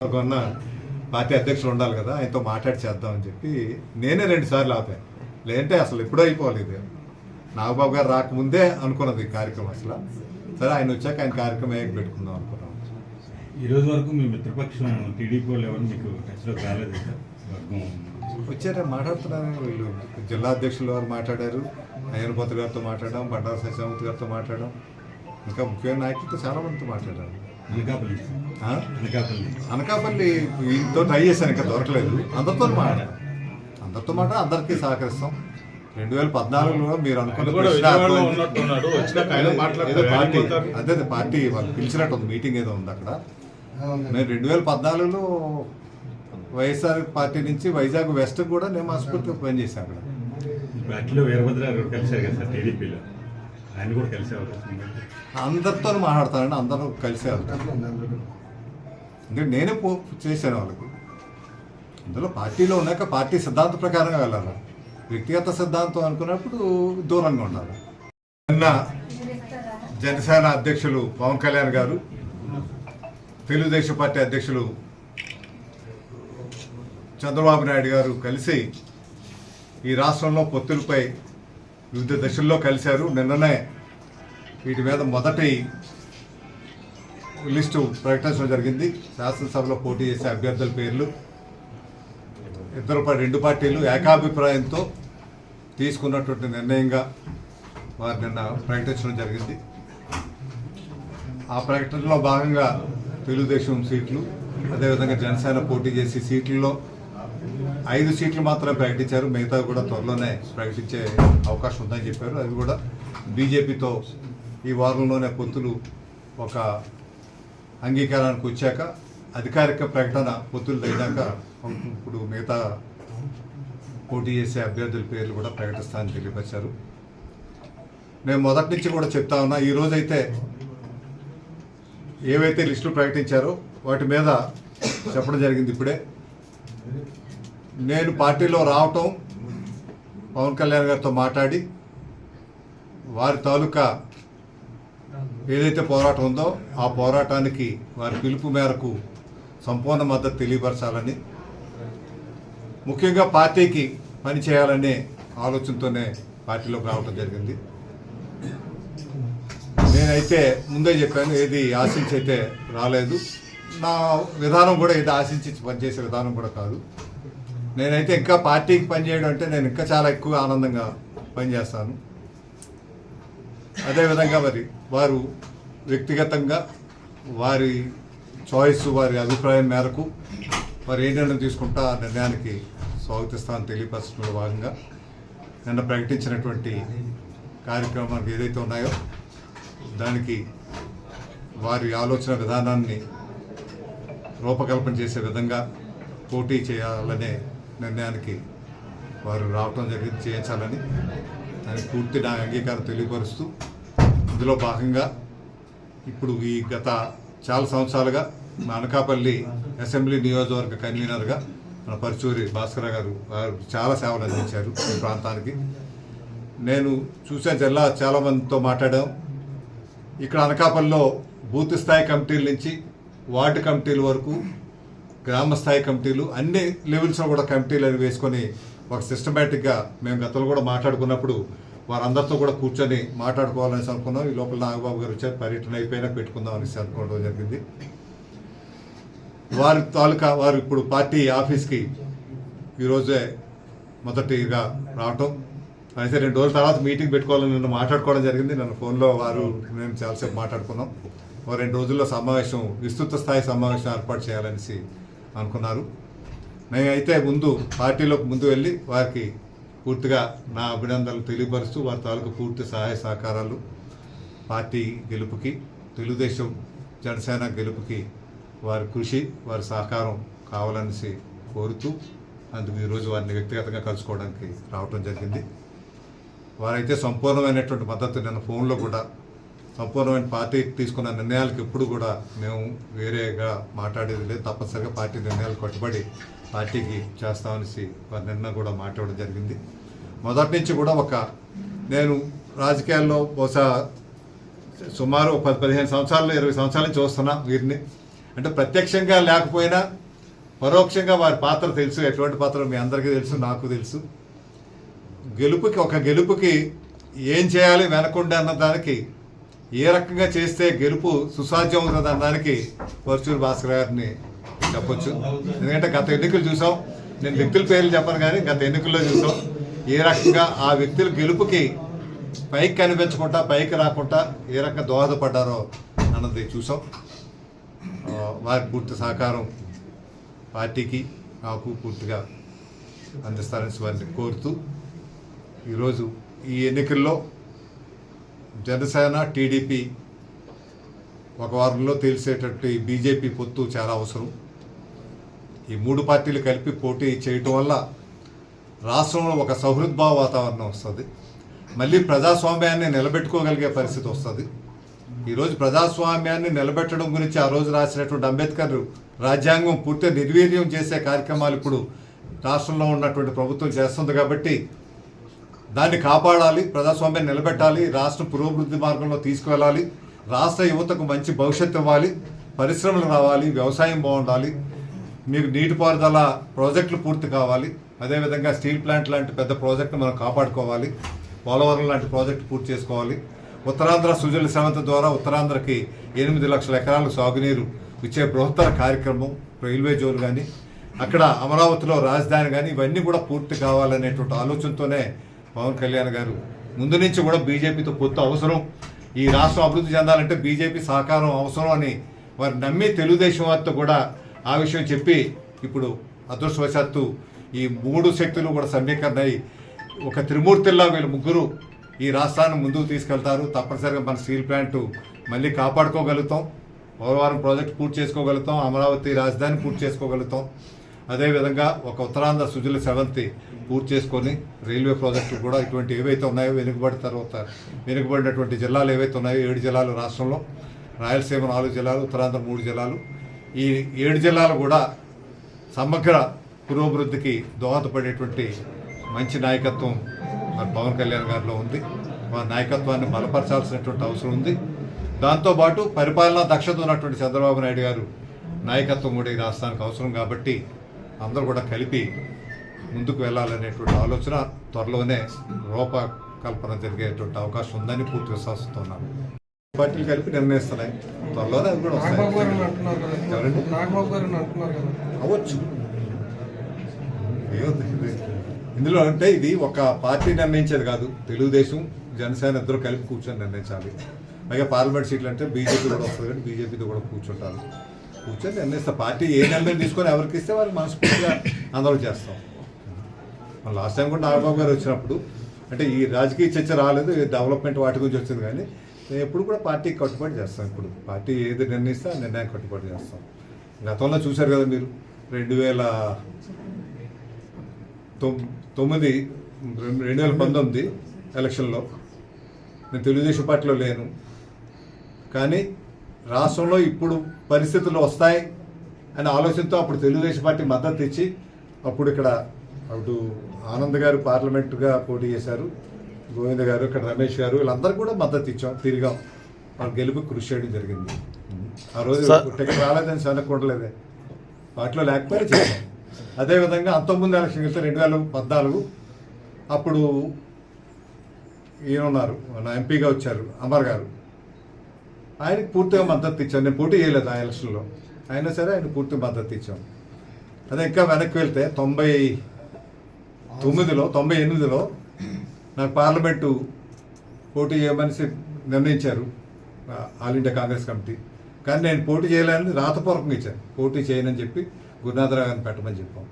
కొన్న పార్టీ అధ్యక్షులు ఉండాలి కదా ఆయనతో మాట్లాడి చేద్దామని చెప్పి నేనే రెండు సార్లు ఆపాను. లేదంటే అసలు ఎప్పుడూ అయిపోవాలి ఇది నాగబాబు గారు రాకముందే అనుకున్నది కార్యక్రమం అసలు. సరే ఆయన వచ్చాక ఆయన కార్యక్రమం ఏక పెట్టుకుందాం అనుకున్నాం. ఈ రోజు వరకు మీ మిత్రపక్షం టీడీపీ వాళ్ళు ఎవరు మీకు రాలేదు వచ్చారా మాట్లాడుతున్నారు వీళ్ళు. జిల్లా అధ్యక్షులు వారు మాట్లాడారు? అయ్యనపోత గారితో మాట్లాడడం బండారు సత్యమూర్తి గారితో మాట్లాడడం ఇంకా ముఖ్యమైన నాయకులతో చాలా మందితో మాట్లాడారు. అనకాపల్లి? అనకాపల్లి. అనకాపల్లి వీళ్ళతో ట్రై చేశాను ఇంకా దొరకలేదు. అందరితో మాట. అందరితో మాట అందరికీ సహకరిస్తాం. రెండు వేల పద్నాలుగులో మీరు అనుకున్న. పార్టీ. అదే అదే పార్టీ వాళ్ళు పిలిచినట్టు ఉంది మీటింగ్ ఏదో ఉంది అక్కడ. నేను రెండు వేల పద్నాలుగులో వైఎస్ఆర్ పార్టీ నుంచి వైజాగ్ వెస్ట్ కూడా నేను మనస్ఫూర్తిగా పనిచేశాను అక్కడ. కలిశారు కదా టీడీపీలో. ఆయన కూడా కలిసే అందరితో మాట్లాడతానండి అందరూ కలిసే వెళ్తారు ఎందుకంటే నేనే పో చేశాను వాళ్ళకి. ఇందులో పార్టీలో ఉన్నాక పార్టీ సిద్ధాంత ప్రకారంగా వెళ్ళాలి. వ్యక్తిగత సిద్ధాంతం అనుకున్నప్పుడు దూరంగా ఉండాలి. నిన్న జనసేన అధ్యక్షులు పవన్ కళ్యాణ్ గారు తెలుగుదేశం పార్టీ అధ్యక్షులు చంద్రబాబు నాయుడు గారు కలిసి ఈ రాష్ట్రంలో పొత్తులపై వివిధ దశల్లో కలిశారు. నిన్ననే వీటి మీద మొదటి లిస్టు ప్రకటించడం జరిగింది. శాసనసభలో పోటీ చేసే అభ్యర్థుల పేర్లు ఇద్దరు రెండు పార్టీలు ఏకాభిప్రాయంతో తీసుకున్నటువంటి నిర్ణయంగా వారు నిన్న ప్రకటించడం జరిగింది. ఆ ప్రకటనలో భాగంగా తెలుగుదేశం సీట్లు అదేవిధంగా జనసేన పోటీ చేసే సీట్లలో ఐదు సీట్లు మాత్రమే ప్రకటించారు. మిగతా కూడా త్వరలోనే ప్రకటించే అవకాశం ఉందని చెప్పారు. అది కూడా బీజేపీతో ఈ వారంలోనే పొత్తులు ఒక అంగీకారానికి వచ్చాక అధికారిక ప్రకటన పొత్తులు అయినాక ఇప్పుడు మిగతా పోటీ చేసే అభ్యర్థుల పేర్లు కూడా ప్రకటిస్తానని తెలియపరిచారు. నేను మొదటి నుంచి కూడా చెప్తా ఉన్నా ఈరోజైతే ఏవైతే లిస్టులు ప్రకటించారో వాటి మీద చెప్పడం జరిగింది ఇప్పుడే. నేను పార్టీలో రావటం పవన్ కళ్యాణ్ గారితో మాట్లాడి వారి తాలూకా ఏదైతే పోరాటం ఉందో ఆ పోరాటానికి వారి పిలుపు మేరకు సంపూర్ణ మద్దతు తెలియపరచాలని ముఖ్యంగా పార్టీకి పని చేయాలనే ఆలోచనతోనే పార్టీలోకి రావడం జరిగింది. నేనైతే ముందే చెప్పాను ఏది ఆశించి అయితే రాలేదు. నా విధానం కూడా ఏది ఆశించి పనిచేసే విధానం కూడా కాదు. నేనైతే ఇంకా పార్టీకి పనిచేయడం అంటే నేను ఇంకా చాలా ఎక్కువ ఆనందంగా పనిచేస్తాను. అదేవిధంగా మరి వారు వ్యక్తిగతంగా వారి చాయిస్ వారి అభిప్రాయం మేరకు వారు ఏ నిర్ణయం తీసుకుంటా ఆ నిర్ణయానికి స్వాగతిస్తామని తెలియపరచడంలో భాగంగా నిన్న ప్రకటించినటువంటి కార్యక్రమాలు ఏదైతే ఉన్నాయో దానికి వారి ఆలోచన విధానాన్ని రూపకల్పన చేసే విధంగా పోటీ చేయాలనే నిర్ణయానికి వారు రావటం జరిగింది చేయించాలని దానికి పూర్తి నా అంగీకారం తెలియపరుస్తూ ఇందులో భాగంగా ఇప్పుడు ఈ గత చాలా సంవత్సరాలుగా మా అనకాపల్లి అసెంబ్లీ నియోజకవర్గ కన్వీనర్గా మన పరుచూరి భాస్కర గారు వారు చాలా సేవలు అందించారు ఈ ప్రాంతానికి. నేను చూసే జిల్లా చాలామందితో మాట్లాడాం. ఇక్కడ అనకాపల్లిలో బూత్ స్థాయి కమిటీల నుంచి వార్డు కమిటీల వరకు గ్రామ స్థాయి కమిటీలు అన్ని లెవెల్స్లో కూడా కమిటీలు అవి వేసుకొని ఒక సిస్టమేటిక్గా మేము గతంలో కూడా మాట్లాడుకున్నప్పుడు వారందరితో కూడా కూర్చొని మాట్లాడుకోవాలని అనుకున్నాం. ఈ లోపల నాగబాబు గారు వచ్చారు. పర్యటన అయిపోయినా పెట్టుకుందాం అనేసి అనుకోవడం జరిగింది. వారి తాలూకా వారు ఇప్పుడు పార్టీ ఆఫీస్కి ఈరోజే మొదటిగా రావటం. అయితే రెండు రోజుల తర్వాత మీటింగ్ పెట్టుకోవాలని నన్ను మాట్లాడుకోవడం జరిగింది. నన్ను ఫోన్లో వారు మేము చాలాసేపు మాట్లాడుకున్నాం. ఓ రెండు రోజుల్లో సమావేశం విస్తృత స్థాయి సమావేశం ఏర్పాటు చేయాలనేసి అనుకున్నారు. నేనైతే ముందు పార్టీలోకి ముందు వెళ్ళి వారికి పూర్తిగా నా అభినందనలు తెలియపరుస్తూ వారి తాలూకు పూర్తి సహాయ సహకారాలు పార్టీ గెలుపుకి తెలుగుదేశం జనసేన గెలుపుకి వారి కృషి వారి సహకారం కావాలనేసి కోరుతూ అందుకు ఈరోజు వారిని వ్యక్తిగతంగా కలుసుకోవడానికి రావటం జరిగింది. వారైతే సంపూర్ణమైనటువంటి మద్దతు నేను ఫోన్లో కూడా సంపూర్ణమైన పార్టీ తీసుకున్న నిర్ణయాలకు ఎప్పుడు కూడా మేము వేరేగా మాట్లాడేది లేదు. తప్పనిసరిగా పార్టీ నిర్ణయాలు కట్టుబడి పార్టీకి చేస్తామనేసి వారి నిన్న కూడా మాట్లాడడం జరిగింది. మొదటి నుంచి కూడా ఒక నేను రాజకీయాల్లో బహుశా సుమారు పది పదిహేను సంవత్సరాలు ఇరవై సంవత్సరాల నుంచి చూస్తున్నా వీరిని. అంటే ప్రత్యక్షంగా లేకపోయినా పరోక్షంగా వారి పాత్ర తెలుసు ఎటువంటి పాత్ర మీ అందరికీ తెలుసు నాకు తెలుసు. గెలుపుకి ఒక గెలుపుకి ఏం చేయాలి వెనకుండా అన్న దానికి ఏ రకంగా చేస్తే గెలుపు సుసాధ్యం అవుతుంది అన్నదానికి పరచూరు భాస్కర్ గారిని చెప్పొచ్చు. ఎందుకంటే గత ఎన్నికలు చూసాం. నేను వ్యక్తుల పేర్లు చెప్పను కానీ గత ఎన్నికల్లో చూసాం. ఏ రకంగా ఆ వ్యక్తుల గెలుపుకి పైకి కనిపించకుండా పైకి రాకుండా ఏ రకంగా దోహదపడ్డారో అన్నది చూసాం. వారి పూర్తి సహకారం పార్టీకి నాకు పూర్తిగా అందిస్తారని వారిని కోరుతూ ఈరోజు ఈ ఎన్నికల్లో జనసేన టీడీపీ ఒక వారంలో తెలిసేటట్టు ఈ బీజేపీ పొత్తు చాలా అవసరం. ఈ మూడు పార్టీలు కలిపి పోటీ చేయటం వల్ల రాష్ట్రంలో ఒక సౌహృద్భావ వాతావరణం వస్తుంది. మళ్ళీ ప్రజాస్వామ్యాన్ని నిలబెట్టుకోగలిగే పరిస్థితి వస్తుంది. ఈరోజు ప్రజాస్వామ్యాన్ని నిలబెట్టడం గురించి ఆ రోజు రాసినటువంటి అంబేద్కర్ రాజ్యాంగం పూర్తిగా నిర్వీర్యం చేసే కార్యక్రమాలు ఇప్పుడు రాష్ట్రంలో ఉన్నటువంటి ప్రభుత్వం చేస్తుంది కాబట్టి దాన్ని కాపాడాలి ప్రజాస్వామ్యాన్ని నిలబెట్టాలి రాష్ట్ర పురోభివృద్ధి మార్గంలో తీసుకువెళ్ళాలి రాష్ట్ర యువతకు మంచి భవిష్యత్తు ఇవ్వాలి పరిశ్రమలు రావాలి వ్యవసాయం బాగుండాలి మీకు నీటిపారుదల ప్రాజెక్టులు పూర్తి కావాలి అదేవిధంగా స్టీల్ ప్లాంట్ లాంటి పెద్ద ప్రాజెక్టును మనం కాపాడుకోవాలి. పోలవరం లాంటి ప్రాజెక్టు పూర్తి చేసుకోవాలి. ఉత్తరాంధ్ర సుజల సెవంత ద్వారా ఉత్తరాంధ్రకి ఎనిమిది లక్షల ఎకరాలకు సాగునీరు ఇచ్చే బృహత్తర కార్యక్రమం రైల్వే జోన్ కానీ అక్కడ అమరావతిలో రాజధాని కానీ ఇవన్నీ కూడా పూర్తి కావాలనేటువంటి ఆలోచనతోనే పవన్ కళ్యాణ్ గారు ముందు నుంచి కూడా బీజేపీతో పొత్తు అవసరం. ఈ రాష్ట్రం అభివృద్ధి చెందాలంటే బీజేపీ సహకారం అవసరం అని వారు నమ్మి తెలుగుదేశం వారితో కూడా ఆ విషయం చెప్పి ఇప్పుడు అదృష్టవశాత్తు ఈ మూడు శక్తులు కూడా సమీకరణ అయి ఒక త్రిమూర్తిల్లా వీళ్ళు ముగ్గురు ఈ రాష్ట్రాన్ని ముందుకు తీసుకెళ్తారు. తప్పనిసరిగా మన స్టీల్ ప్లాంట్ మళ్ళీ కాపాడుకోగలుగుతాం. పోలవరం ప్రాజెక్ట్ పూర్తి చేసుకోగలుగుతాం. అమరావతి రాజధాని పూర్తి చేసుకోగలుగుతాం. అదేవిధంగా ఒక ఉత్తరాంధ్ర సుజల సెవెంత్ పూర్తి చేసుకొని రైల్వే ప్రాజెక్టులు కూడా ఇటువంటి ఏవైతే ఉన్నాయో వెనుకబడి తర్వాత వెనుకబడినటువంటి జిల్లాలు ఏవైతే ఉన్నాయో ఏడు జిల్లాలు రాష్ట్రంలో రాయలసీమ నాలుగు జిల్లాలు ఉత్తరాంధ్ర మూడు జిల్లాలు. ఈ ఏడు జిల్లాలు కూడా సమగ్ర పురోభివృద్ధికి దోహదపడేటువంటి మంచి నాయకత్వం మరి పవన్ కళ్యాణ్ గారిలో ఉంది. వారి నాయకత్వాన్ని బలపరచాల్సినటువంటి అవసరం ఉంది. దాంతోపాటు పరిపాలనా దక్షత ఉన్నటువంటి చంద్రబాబు నాయుడు గారు నాయకత్వం కూడా ఈ రాష్ట్రానికి అవసరం కాబట్టి అందరూ కూడా కలిపి ముందుకు వెళ్ళాలనేటువంటి ఆలోచన త్వరలోనే రూపకల్పన జరిగేటువంటి అవకాశం ఉందని పూర్తి విశ్వాసంతో ఉన్నాను పార్టీలు కలిపి నిర్ణయిస్తున్నాయి. త్వరలోనే అది కూడా వస్తాయి. అవ్వచ్చు? ఇందులో అంటే ఇది ఒక పార్టీ నిర్ణయించేది కాదు. తెలుగుదేశం జనసేన ఇద్దరు కలిపి కూర్చొని నిర్ణయించాలి. పైగా పార్లమెంట్ సీట్లు అంటే బీజేపీ కూడా వస్తుంది కానీ బీజేపీతో కూడా కూర్చుంటారు. కూర్చొని నిర్ణయిస్తారు. పార్టీ ఏ నిర్ణయం తీసుకొని ఎవరికి ఇస్తే వారికి మనస్ఫూర్తిగా అందరూ చేస్తాం. మన లాస్ట్ టైం కూడా నాగబాబు గారు వచ్చినప్పుడు అంటే ఈ రాజకీయ చర్చ రాలేదు డెవలప్మెంట్ వాటి గురించి వచ్చింది కానీ నేను ఎప్పుడు కూడా పార్టీకి కట్టుబడి చేస్తాం ఇప్పుడు. పార్టీ ఏది నిర్ణయిస్తే ఆ నిర్ణయం కట్టుబడి చేస్తాం. గతంలో చూశారు కదా మీరు రెండు వేల తొమ్మిది రెండు వేల పంతొమ్మిది ఎలక్షన్లో నేను తెలుగుదేశం పార్టీలో లేను. కానీ రాష్ట్రంలో ఇప్పుడు పరిస్థితులు వస్తాయి అనే ఆలోచనతో అప్పుడు తెలుగుదేశం పార్టీ మద్దతు ఇచ్చి అప్పుడు ఇక్కడ అటు ఆనంద్ గారు పార్లమెంటుగా పోటీ చేశారు. గోవింద్ గారు ఇక్కడ రమేష్ గారు వీళ్ళందరూ కూడా మద్దతు ఇచ్చాం తిరిగాం. వాళ్ళ గెలుపు కృషి చేయడం జరిగింది. ఆ రోజు టికెట్ రాలేదని వెనక్కుండలేదే వాటిలో లేకపోయినా చేశాం. అదేవిధంగా అంతకుముందు ఎలక్షన్ వెళ్తే రెండు వేల పద్నాలుగు అప్పుడు ఈయనున్నారు మన ఎంపీగా వచ్చారు అమర్ గారు. ఆయనకి పూర్తిగా మద్దతు ఇచ్చాం. నేను పోటీ చేయలేదు ఆ ఎలక్షన్లో. అయినా సరే ఆయన పూర్తి మద్దతు ఇచ్చాం. అదే ఇంకా వెనక్కి వెళ్తే తొంభై తొమ్మిదిలో తొంభై ఎనిమిదిలో నాకు పార్లమెంటు పోటీ చేయమని నిర్ణయించారు ఆల్ ఇండియా కాంగ్రెస్ కమిటీ. కానీ నేను పోటీ చేయలేని రాతపూర్వకంగా ఇచ్చాను. పోటీ చేయనని చెప్పి గురునాథరావు గారిని పెట్టమని చెప్పాం.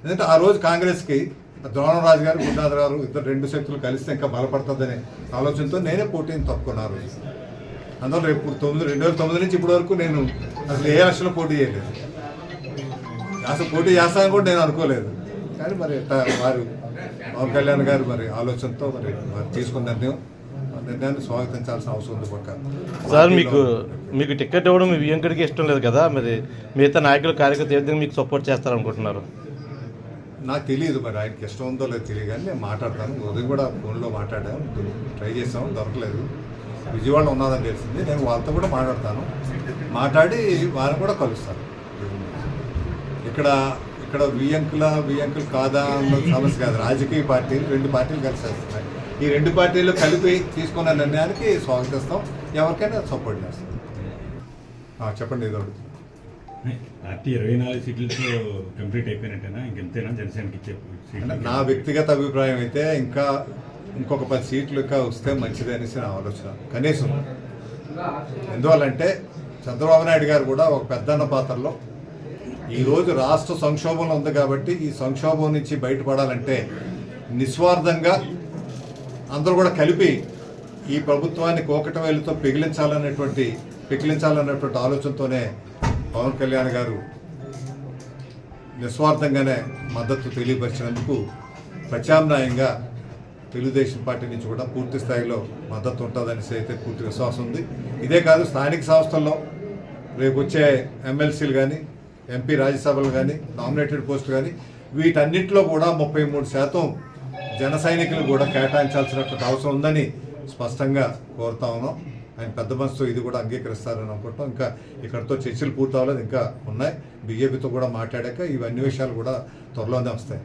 ఎందుకంటే ఆ రోజు కాంగ్రెస్కి ద్రోణరాజు గారు గురునాథరావు గారు ఇద్దరు రెండు శక్తులు కలిస్తే ఇంకా బలపడుతుందనే ఆలోచనతో నేనే పోటీని తప్పుకున్నాను రోజు. అందువల్ల రేపు తొమ్మిది రెండు వేల తొమ్మిది నుంచి ఇప్పటి వరకు నేను అసలు ఏ ఎలక్షన్లో పోటీ చేయలేదు. అసలు పోటీ చేస్తానని కూడా నేను అనుకోలేదు. కానీ మరి ఎట్టా వారు పవన్ కళ్యాణ్ గారు మరి ఆలోచనతో మరి వారు తీసుకున్న నిర్ణయం నిర్ణయాన్ని స్వాగతించాల్సిన అవసరం ఉంది పక్క. సార్ మీకు మీకు టికెట్ ఇవ్వడం మీ వెంకటికి ఇష్టం లేదు కదా? మరి మిగతా నాయకులు కార్యకర్త ఏ విధంగా మీకు సపోర్ట్ చేస్తారనుకుంటున్నారు? నాకు తెలియదు మరి ఆయనకి ఇష్టం ఉందో లేదో తెలియదు కానీ నేను మాట్లాడతాను. ఉదయం కూడా ఫోన్లో మాట్లాడాము ట్రై చేసాము దొరకలేదు. విజయవాడలో ఉన్నదని తెలిసింది. నేను వాళ్ళతో కూడా మాట్లాడతాను. మాట్లాడి వారిని కూడా కలుస్తాను. ఇక్కడ ఇక్కడ వియంకుల వియంకులు కాదా అన్న సమస్య కాదు. రాజకీయ పార్టీలు రెండు పార్టీలు కలిసి వస్తున్నాయి. ఈ రెండు పార్టీలు కలిపి తీసుకున్న నిర్ణయానికి స్వాగతిస్తాం ఎవరికైనా సపోర్ట్ చేస్తాం. చెప్పండి ఏదో. పార్టీ ఇరవై నాలుగు సీట్లతో కంప్లీట్ అయిపోయినట్టేనా? ఇంకెంతేనా జనసేనకి ఇచ్చే నా వ్యక్తిగత అభిప్రాయం అయితే ఇంకా ఇంకొక పది సీట్లు ఇంకా వస్తే మంచిది అనేసి నా ఆలోచన. కనీసం. ఎందువల్లంటే చంద్రబాబు నాయుడు గారు కూడా ఒక పెద్దన్న పాత్రలో. ఈరోజు రాష్ట్ర సంక్షోభంలో ఉంది కాబట్టి ఈ సంక్షోభం నుంచి బయటపడాలంటే నిస్వార్థంగా అందరూ కూడా కలిపి ఈ ప్రభుత్వాన్ని కోకట వేలుతో పిగిలించాలనేటువంటి పిగిలించాలనేటువంటి ఆలోచనతోనే పవన్ కళ్యాణ్ గారు నిస్వార్థంగానే మద్దతు తెలియపరిచినందుకు ప్రత్యామ్నాయంగా తెలుగుదేశం పార్టీ నుంచి కూడా పూర్తి స్థాయిలో మద్దతు ఉంటుందనేసి అయితే పూర్తి విశ్వాసం ఉంది. ఇదే కాదు స్థానిక సంస్థల్లో రేపు వచ్చే ఎమ్మెల్సీలు కానీ ఎంపీ రాజ్యసభలు కానీ నామినేటెడ్ పోస్టులు కానీ వీటన్నిటిలో కూడా ముప్పై మూడు శాతం జన సైనికులు కూడా కేటాయించాల్సినటువంటి అవసరం ఉందని స్పష్టంగా కోరుతా ఉన్నాం. ఆయన పెద్ద మనసుతో ఇది కూడా అంగీకరిస్తారని అనుకుంటాం ఇంకా ఇక్కడతో చర్చలు పూర్తవలేదు ఇంకా ఉన్నాయి. బీజేపీతో కూడా మాట్లాడాక ఇవన్నీ విషయాలు కూడా త్వరలోనే వస్తాయి.